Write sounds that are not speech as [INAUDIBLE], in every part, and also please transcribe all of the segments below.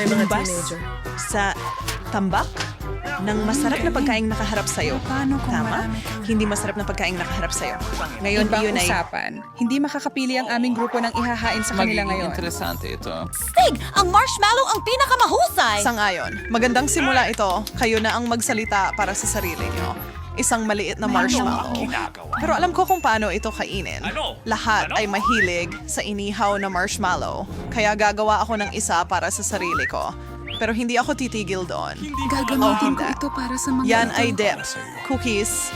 May mga teenager. sa tambak ng masarap na pagkain nakaharap sa'yo. Paano kung Tama? Hindi masarap na pagkain nakaharap sa'yo. Ngayon, Ibang iyon ay... usapan. Hindi makakapili ang aming grupo ng ihahain sa kanila Magiging ngayon. interesante ito. Stig, ang marshmallow ang pinakamahusay. Sangayon. Magandang simula ito. Kayo na ang magsalita para sa sarili nyo. Isang maliit na marshmallow. Pero alam ko kung paano ito kainin. Lahat ay mahilig sa inihaw na marshmallow. Kaya gagawa ako ng isa para sa sarili ko. Pero hindi ako titigil doon. Gagamitin ko ito para sa mga Yan ay dip. Cookies.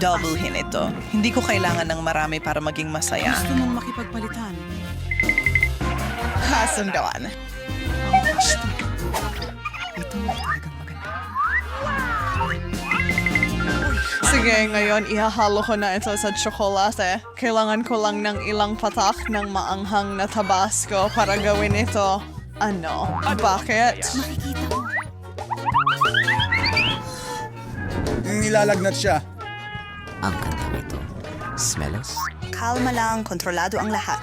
Doublehin ito. Hindi ko kailangan ng marami para maging masaya. Gusto mong makipagpalitan. Kasundoan. Ay talagang maganda. Sige, ngayon ihahalo ko na ito sa tsokolate. Kailangan ko lang ng ilang patak ng maanghang na tabasco para gawin ito. Ano? Bakit? Nilalagnat siya. Ang kantang ito. Smelos? Kalma lang, kontrolado ang lahat.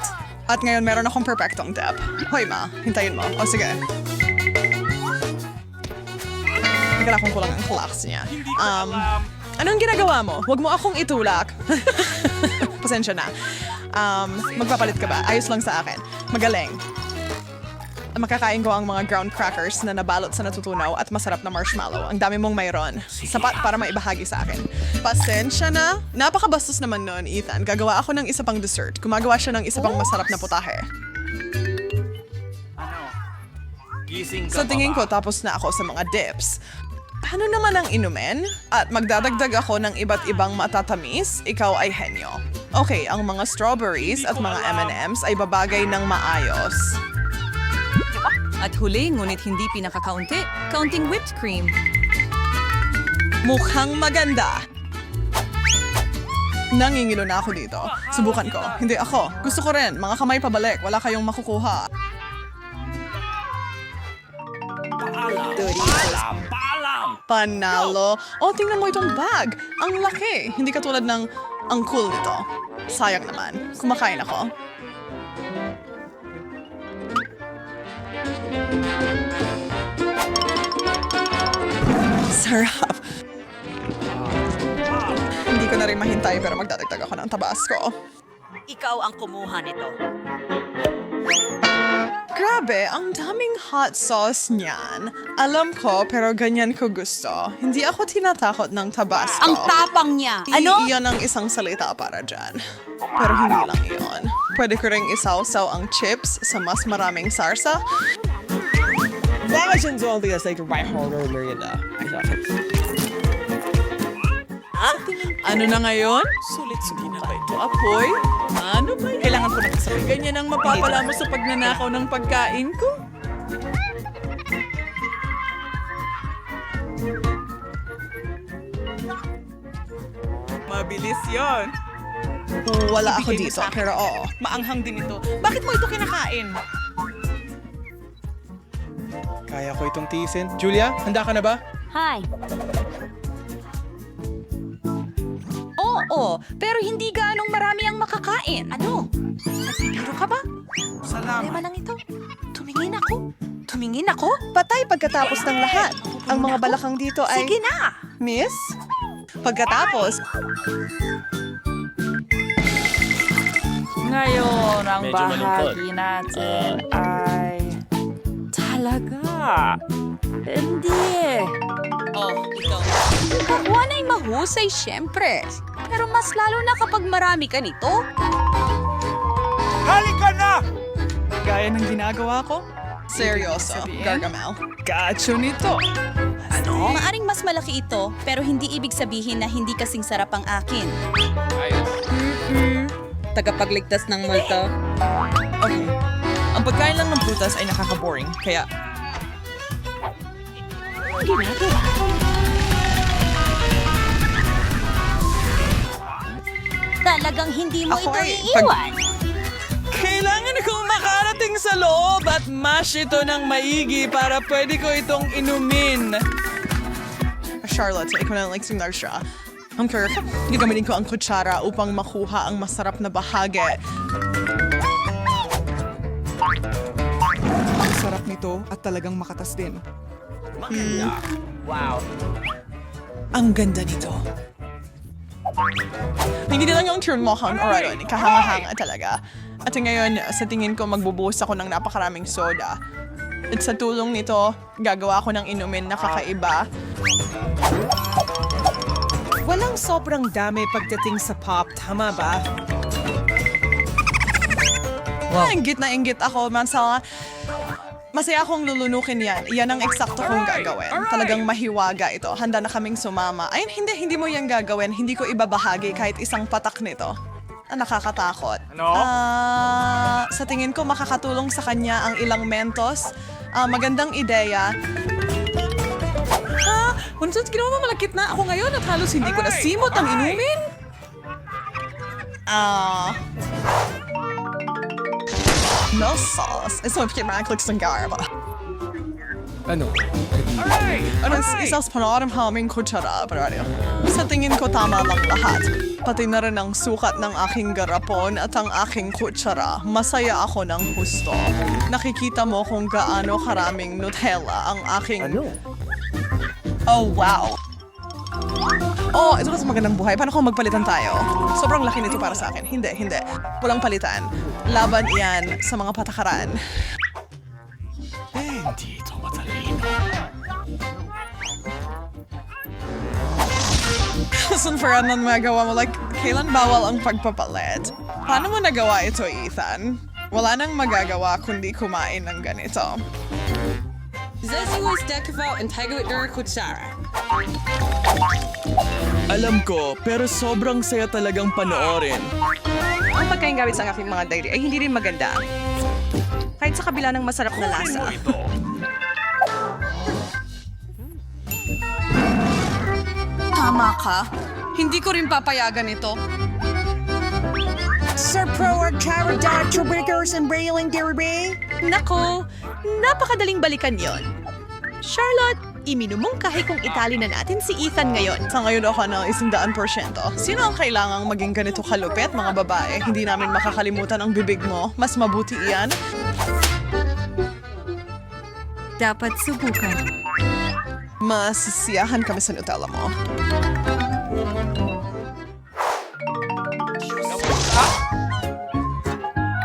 At ngayon meron akong perfectong dip. Hoy ma, hintayin mo. O sige. Nagala kong kulang ang klaks niya. Um, anong ginagawa mo? Huwag mo akong itulak. [LAUGHS] Pasensya na. Um, magpapalit ka ba? Ayos lang sa akin. Magaling. Makakain ko ang mga ground crackers na nabalot sa natutunaw at masarap na marshmallow. Ang dami mong mayroon. Sapat para maibahagi sa akin. Pasensya na. Napakabastos naman noon, Ethan. Gagawa ako ng isa pang dessert. Gumagawa siya ng isa pang masarap na putahe. Sa tingin ko, tapos na ako sa mga dips. Paano naman ang inumin? At magdadagdag ako ng iba't ibang matatamis, ikaw ay henyo. Okay, ang mga strawberries at mga M&M's ay babagay ng maayos. At huli, ngunit hindi pinakakaunti, counting whipped cream. Mukhang maganda. Nangingilo na ako dito. Subukan ko. Hindi ako. Gusto ko rin. Mga kamay pabalik. Wala kayong makukuha. Panalo. Oh, tingnan mo itong bag. Ang laki. Hindi katulad ng ang cool nito. Sayang naman. Kumakain ako. Sarap. Hindi ko na rin mahintay pero magdadagdag ako ng tabasco. Ikaw ang kumuha nito. Grabe, ang daming hot sauce niyan. Alam ko, pero ganyan ko gusto. Hindi ako tinatakot ng tabasco. Ang tapang niya. I- Ano? Iyon ang isang salita para dyan. Pero hindi lang iyon. Pwede ko rin isawsaw ang chips sa mas maraming sarsa. Siya doon tigas like right horror merienda? Ano na ngayon? Sulit-sulit na ba ito, apoy? Ano ba yan? Kailangan ko na kasabihin. Ganyan ang mapapala mo sa pagnanakaw ng pagkain ko? Mabilis yon. Wala ako dito, pero oo. Maanghang din ito. Bakit mo ito kinakain? Kaya ko itong tiisin. Julia, handa ka na ba? Hi. Oo, pero hindi ganong marami ang makakain. Ano? Nagbibiro ka ba? Problema lang ito. Tumingin ako. Tumingin ako? Patay pagkatapos ng lahat. Ang mga balakang dito ay... Sige na. Miss? Pagkatapos, Ngayon, ang Medyo malungkot. bahagi natin ay... Talaga? Hindi. Oh, ikaw. Kakuan ay mahusay, syempre. Pero mas lalo na kapag marami ka nito. gaya ng ginagawa ko, seryoso? Gargamel. Gacho nito. Maaring mas malaki ito, pero hindi ibig sabihin na hindi kasing sarap ang akin. Tagapagligtas ng multo. Okay. Ang pagkain lang ng prutas ay nakaka-boring, kaya... Talagang hindi mo ito iiwan. Kailangan kong makarating sa loob at mash ito ng maigi para pwede ko itong inumin. Charlotte, ikaw na lang simular siya. Ang gagamitin ko ang kutsara upang makuha ang masarap na bahagi. Ang sarap nito at talagang makatas din. Hmm. Ang ganda nito. Hindi na lang yung turn mo, Han, or ano, kahanga-hanga talaga. At ngayon, sa tingin ko, magbubuhos ako ng napakaraming soda. At sa tulong nito, gagawa ako ng inumin na kakaiba. Walang sobrang dami pagdating sa pop, tama ba? Wow. Inggit na inggit ako, man sa... Masaya akong lulunukin yan. Yan ang eksakto kong gagawin. Talagang mahiwaga ito. Handa na kaming sumama. Ay, hindi, hindi mo yan gagawin. Hindi ko ibabahagi kahit isang patak nito. Ah, nakakatakot. Ah, sa tingin ko, makakatulong sa kanya ang ilang mentos. Ah, magandang ideya. Ha? Unsan ginawa mo malakit na ako ngayon at halos hindi ko nasimot ang inumin? Ah... no sauce. Ito yung pinaklik ng garba. Ano? Ano, isang panoram haming kutsara, pero ano, sa tingin ko tama lang lahat. Pati na rin ang sukat ng aking garapon at ang aking kutsara. Masaya ako ng husto. Nakikita mo kung gaano karaming Nutella ang aking... Ano? Oh, wow. Oh, ito kasi magandang buhay. Paano kung magpalitan tayo? Sobrang laki nito para sa akin. Hindi, hindi. Walang palitan. Laban iyan sa mga patakaran. Listen, for ano magawa mo? Like, kailan bawal ang pagpapalit? Paano mo nagawa ito, Ethan? Wala nang magagawa kundi kumain ng ganito. Zesiwas Dekavo and Tiger Kutsara. Alam ko, pero sobrang saya talagang panoorin. Ang pagkain gamit sa aking mga diary ay hindi rin maganda. Kahit sa kabila ng masarap na lasa. Tama ka. Hindi ko rin papayagan ito. Sir Pro or Triggers and Railing Derby? Nako, napakadaling balikan yon. Charlotte, iminumungkahi kong itali na natin si Ethan ngayon. Sa ngayon ako ng isang porsyento. Sino ang kailangang maging ganito kalupit, mga babae? Hindi namin makakalimutan ang bibig mo. Mas mabuti iyan. Dapat subukan. Masisiyahan kami sa Nutella mo.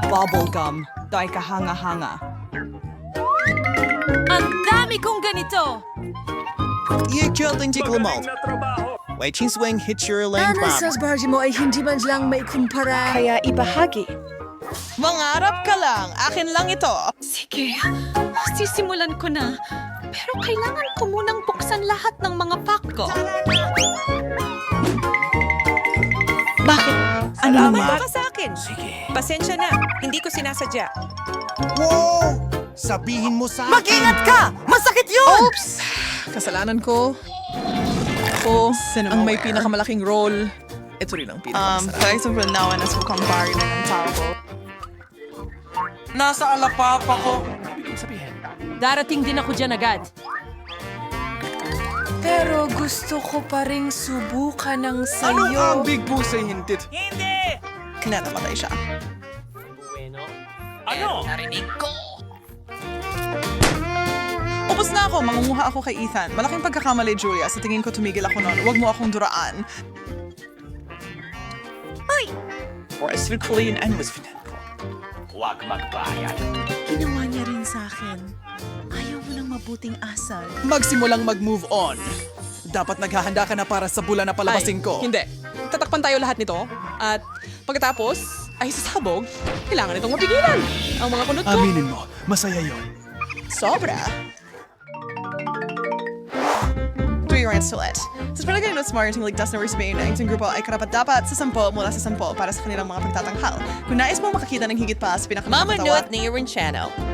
Bubblegum. Dahil kahanga-hanga. Ang dami kong ganito! Iikyo ting tiklamalt. Wait, ching swing hit your lane pop. barge mo ay hindi man lang may kumpara. Kaya ibahagi. Mangarap ka lang. Akin lang ito. Sige, sisimulan ko na. Pero kailangan ko munang buksan lahat ng mga pack ko. Bakit? Ano naman? ka sa akin. Sige. Pasensya na. Hindi ko sinasadya. Wow! Sabihin mo sa akin! Mag-ingat ka! Masakit yun! Oops! Kasalanan ko. Ako, ang may pinakamalaking role. Ito rin ang Um, pinakamasarap. guys, from now on, as mukhang bari na ng tao ko. Nasa alapapa ko! Darating din ako dyan agad. Pero gusto ko pa ring subukan ng Ano sayo. ang big pussy hintit? na namatay siya. Ano? Upos na ako, mangunguha ako kay Ethan. Malaking pagkakamali, Julia. Sa tingin ko tumigil ako noon. Huwag mo akong duraan. Forcefully and was Ginawa niya rin sa akin. Ayaw mo ng mabuting asal. Magsimulang mag-move on. Dapat naghahanda ka na para sa bula na palabasin ko. Hindi. Tatakpan tayo lahat nito. At pagkatapos, ay sasabog, kailangan itong mapigilan. Ang mga kunot ko. Aminin mo, masaya yon. Sobra. Rants to let. Sa palagay ng Smart, ang ligtas na Spain ang isang grupo ay karapat-dapat sa sampo mula sa sampo para sa kanilang mga pagtatanghal. Kung nais mo makakita ng higit pa sa pinakamatawa... Mama Note na Channel.